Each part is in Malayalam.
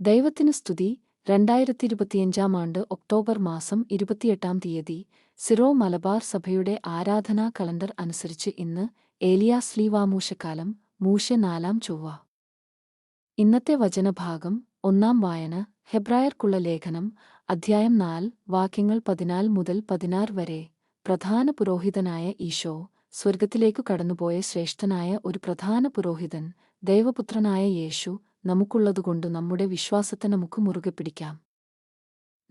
ദൈവത്തിന് സ്തുതി. രണ്ടായിരത്തി ഇരുപത്തിയഞ്ചാം ആണ്ട് ഒക്ടോബർ മാസം ഇരുപത്തിയെട്ടാം തീയതി സിറോ മലബാർ സഭയുടെ ആരാധനാ കലണ്ടർ അനുസരിച്ച് ഇന്ന് ഏലിയാസ് ലീവാമൂശക്കാലം മൂശ നാലാം ചൊവ്വ. ഇന്നത്തെ വചനഭാഗം ഒന്നാം വായന ഹെബ്രായർക്കുള്ള ലേഖനം അധ്യായം നാല് വാക്യങ്ങൾ പതിനാല് മുതൽ പതിനാറ് വരെ. പ്രധാന പുരോഹിതനായ ഈശോ സ്വർഗത്തിലേക്കു കടന്നുപോയ ശ്രേഷ്ഠനായ ഒരു പ്രധാന പുരോഹിതൻ ദൈവപുത്രനായ യേശു നമുക്കുള്ളതുകൊണ്ട് നമ്മുടെ വിശ്വാസത്തെ നമുക്ക് മുറുകെ പിടിക്കാം.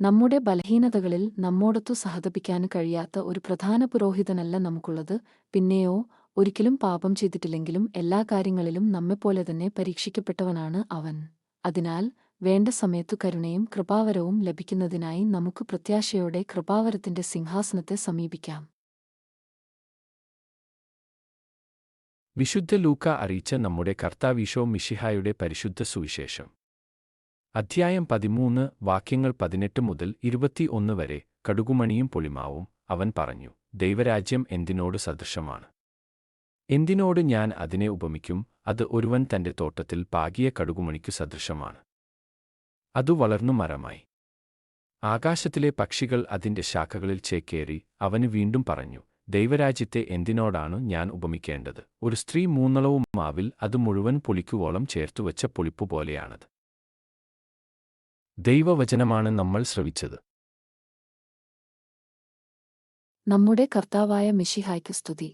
നമ്മുടെ ബലഹീനതകളിൽ നമ്മോടൊത്തു സഹതപിക്കാൻ കഴിയാത്ത ഒരു പ്രധാന പുരോഹിതനല്ല നമുക്കുള്ളത്. പിന്നെയോ ഒരിക്കലും പാപം ചെയ്തിട്ടില്ലെങ്കിലും എല്ലാ കാര്യങ്ങളിലും നമ്മെപ്പോലെ തന്നെ പരീക്ഷിക്കപ്പെട്ടവനാണ് അവൻ. അതിനാൽ വേണ്ട സമയത്തു കരുണയും കൃപാവരവും ലഭിക്കുന്നതിനായി നമുക്ക് പ്രത്യാശയോടെ കൃപാവരത്തിന്റെ സിംഹാസനത്തെ സമീപിക്കാം. വിശുദ്ധ ലൂക്ക അറിയിച്ച നമ്മുടെ കർത്താവീശോ മിഷിഹായുടെ പരിശുദ്ധ സുവിശേഷം. അധ്യായം പതിമൂന്ന് വാക്യങ്ങൾ പതിനെട്ട് മുതൽ ഇരുപത്തിയൊന്ന് വരെ കടുകുമണിയും പൊളിമാവും. അവൻ പറഞ്ഞു ദൈവരാജ്യം എന്തിനോട് സദൃശമാണ്? എന്തിനോട് ഞാൻ അതിനെ ഉപമിക്കും? അത് ഒരുവൻ തന്റെ തോട്ടത്തിൽ പാകിയ കടുകുമണിക്കു സദൃശമാണ്. അതു വളർന്നു മരമായി. ആകാശത്തിലെ പക്ഷികൾ അതിന്റെ ശാഖകളിൽ ചേക്കേറി അവന് വീണ്ടും പറഞ്ഞു ദൈവരാജ്യത്തെ എന്തിനോടാണ് ഞാൻ ഉപമിക്കേണ്ടത്? ഒരു സ്ത്രീ മൂന്നളവും മാവിൽ അത് മുഴുവൻ പൊളിക്കുവോളം ചേർത്തുവച്ച പൊളിപ്പുപോലെയാണത് ദൈവവചനമാണ് നമ്മൾ ശ്രവിച്ചത്. നമ്മുടെ കർത്താവായ മിഷിഹായ്ക്ക് സ്തുതി.